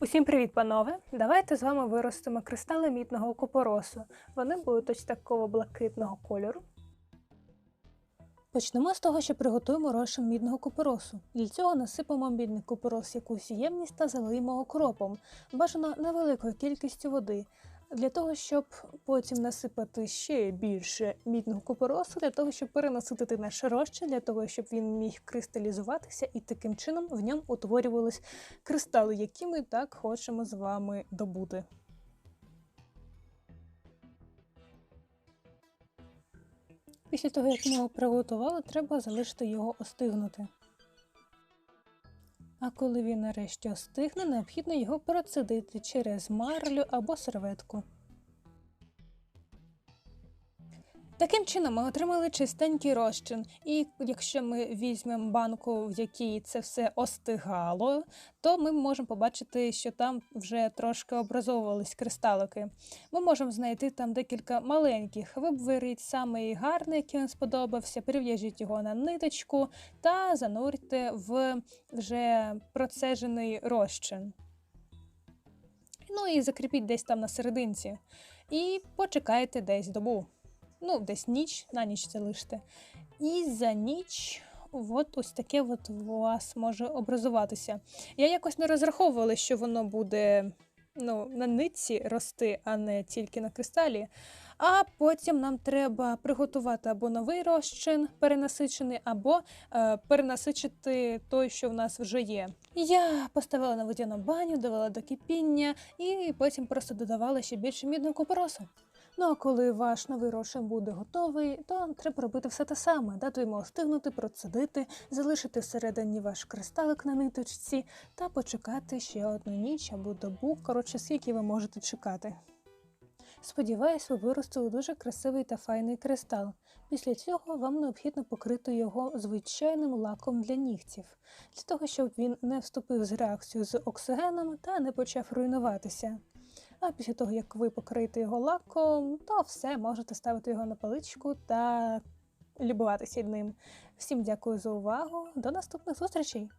Усім привіт, панове! Давайте з вами виростимо кристали мітного купоросу. Вони будуть ось такого блакитного кольору. Почнемо з того, що приготуємо розчин мідного купоросу. Для цього насипемо мідний купорос якусь ємність та залиємо окропом, бажано невеликою кількістю води. Для того, щоб потім насипати ще більше мідного купоросу, для того, щоб перенаситити наш розчин, для того, щоб він міг кристалізуватися і таким чином в ньому утворювались кристали, які ми так хочемо з вами добути. Після того, як ми його приготували, треба залишити його остигнути. А коли він нарешті остигне, необхідно його процедити через марлю або серветку. Таким чином ми отримали чистенький розчин, і якщо ми візьмемо банку, в якій це все остигало, то ми можемо побачити, що там вже трошки образовувались кристалики. Ми можемо знайти там декілька маленьких. Виберіть самий гарний, який вам сподобався, прив'яжіть його на ниточку та занурте в вже процежений розчин. Ну і закріпіть десь там на серединці. І почекайте десь добу ну, десь ніч, на ніч залиште. І за ніч от ось таке от у вас може образуватися. Я якось не розраховувала, що воно буде ну, на нитці рости, а не тільки на кристалі. А потім нам треба приготувати або новий розчин перенасичений, або е, перенасичити той, що в нас вже є. Я поставила на водяну баню, довела до кипіння і потім просто додавала ще більше мідного купоросу. Ну а коли ваш новий розчин буде готовий, то треба робити все те саме: дати йому остигнути, процедити, залишити всередині ваш кристалик на ниточці та почекати ще одну ніч або добу, коротше, скільки ви можете чекати. Сподіваюсь, ви виростили дуже красивий та файний кристал. Після цього вам необхідно покрити його звичайним лаком для нігтів, для того, щоб він не вступив з реакцією з оксигеном та не почав руйнуватися. А після того, як ви покриєте його лаком, то все, можете ставити його на паличку та любуватися ним. Всім дякую за увагу. До наступних зустрічей!